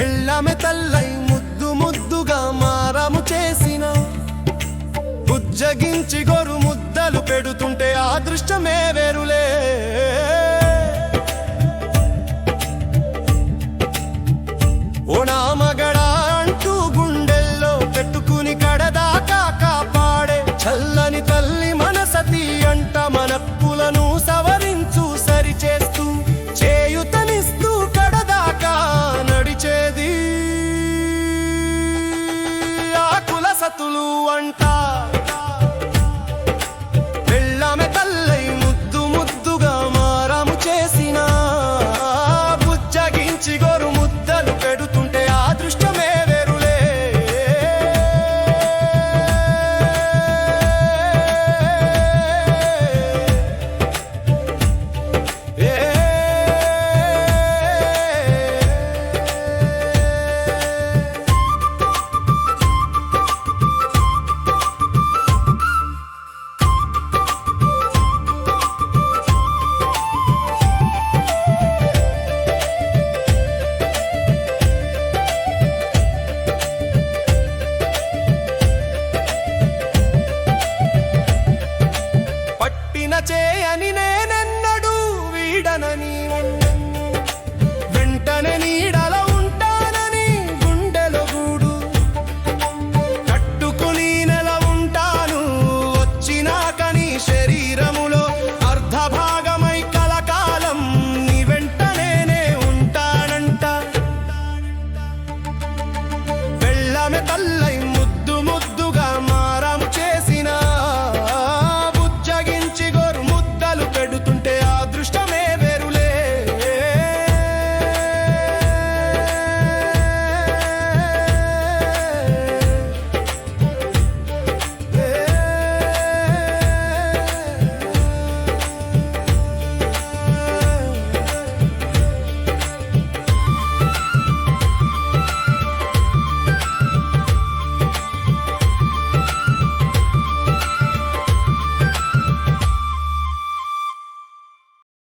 పెళ్ళామె తల్లై ముద్దు ముద్దుగా మారము చేసిన. బుజ్జగించి గొరు ముద్దలు పెడుతుంటే ఆ దృష్టమే వేరులే. చేయని నేనెన్నడు వీడనని వెంటనే నీడల ఉంటానని గుండెలో గూడు కట్టుకుని నెల ఉంటాను వచ్చినాక నీ శరీరములో అర్ధ భాగమై కలకాలం నీ వెంట నేనే ఉంటానంట. వెళ్ళమె తల్ల